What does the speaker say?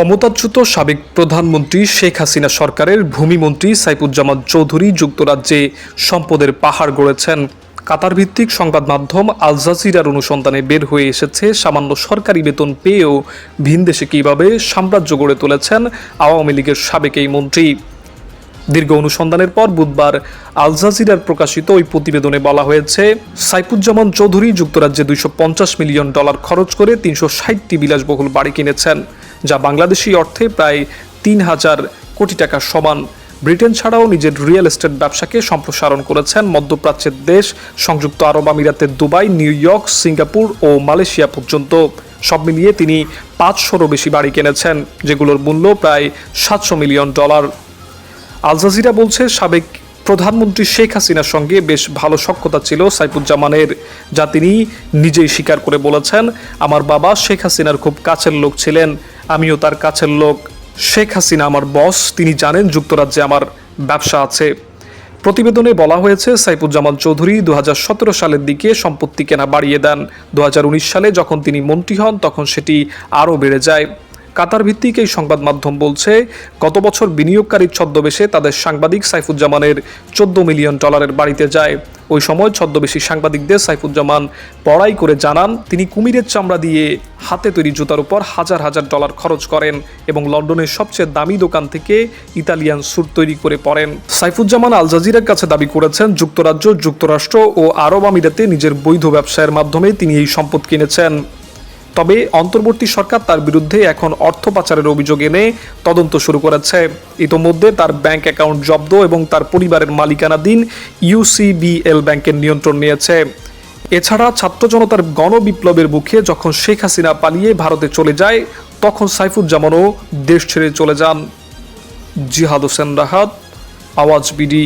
ক্ষমতাচ্যুত সাবেক প্রধানমন্ত্রী শেখ হাসিনা সরকারের ভূমিমন্ত্রী সাইফুজ্জামান চৌধুরী যুক্তরাজ্যে সম্পদের পাহাড় গড়েছেন। কাতার ভিত্তিক সংবাদ মাধ্যম আল জাজিরার অনুসন্ধানে বের হয়ে এসেছে, সামান্য সরকারি বেতন পেয়েও ভিনদেশে কীভাবে সাম্রাজ্য গড়ে তুলেছেন আওয়ামী লীগের সাবেক এই মন্ত্রী। দীর্ঘ অনুসন্ধানের পর বুধবার আল জাজিরার প্রকাশিত ওই প্রতিবেদনে বলা হয়েছে, সাইফুজ্জামান চৌধুরী যুক্তরাজ্যে দুইশো পঞ্চাশ মিলিয়ন ডলার খরচ করে তিনশো ষাটটি বিলাসবহুল বাড়ি কিনেছেন। যা বাংলাদেশি অর্থে প্রায় তিন হাজার কোটি টাকার সমান। ব্রিটেন ছাড়াও নিজের রিয়েল এস্টেট ব্যবসাকে সম্প্রসারণ করেছেন মধ্যপ্রাচ্যের দেশ, সংযুক্ত আরব আমিরাতের দুবাই, নিউ ইয়র্ক, সিঙ্গাপুর ও মালয়েশিয়া পর্যন্ত। সব মিলিয়ে তিনি পাঁচশোরও বেশি বাড়ি কিনেছেন, যেগুলোর মূল্য প্রায় সাতশো মিলিয়ন ডলার। আল জাজিরা বলছে, সাবেক প্রধানমন্ত্রী শেখ হাসিনার সঙ্গে বেশ ভালো সখ্যতা ছিল সাইফুজ্জামানের, যা তিনি নিজেই স্বীকার করে বলেছেন, আমার বাবা শেখ হাসিনার খুব কাছের লোক ছিলেন। আমিও তার কাছের লোক। শেখ হাসিনা আমার বস, তিনি জানেন যুক্তরাজ্যে আমার ব্যবসা আছে। প্রতিবেদনে বলা হয়েছে, সাইফুজ্জামান চৌধুরী দু হাজার সতেরো সালের দিকে সম্পত্তি কেনা বাড়িয়ে দেন। দু হাজার উনিশ সালে যখন তিনি মন্ত্রী হন, তখন সেটি আরও বেড়ে যায়। কাতার ভিত্তিক এই সংবাদ মাধ্যম বলছে, গত বছর বিনিয়োগকারীর ছদ্মবেশে তাদের সাংবাদিক সাইফুজ্জামানের চোদ্দ মিলিয়ন ডলারের বাড়িতে যায়। ওই সময় ছদ্মবেশী সাংবাদিকদের সাইফুজ্জামান পড়াই করে জানান, তিনি কুমিরের চামড়া দিয়ে হাতে তৈরি জুতার উপর হাজার হাজার ডলার খরচ করেন এবং লন্ডনের সবচেয়ে দামি দোকান থেকে ইতালিয়ান স্যুট তৈরি করে পড়েন। সাইফুজ্জামান আল জাজিরার কাছে দাবি করেছেন, যুক্তরাজ্য, যুক্তরাষ্ট্র ও আরব আমিরাতে নিজের বৈধ ব্যবসায়ের মাধ্যমে তিনি এই সম্পদ কিনেছেন। তবে অন্তর্বর্তী সরকার তার বিরুদ্ধে এখন অর্থ পাচারের অভিযোগ এনে তদন্ত শুরু করেছে। ইতোমধ্যে তার ব্যাংক অ্যাকাউন্ট জব্দ এবং তার পরিবারের মালিকানাধীন ইউসিবিএল ব্যাংকের নিয়ন্ত্রণ নিয়েছে। এছাড়া ছাত্র জনতার গণবিপ্লবের মুখে যখন শেখ হাসিনা পালিয়ে ভারতে চলে যায়, তখন সাইফুজ্জামানও দেশ ছেড়ে চলে যান। জিহাদ হোসেন রাহাত, আওয়াজ বিডি।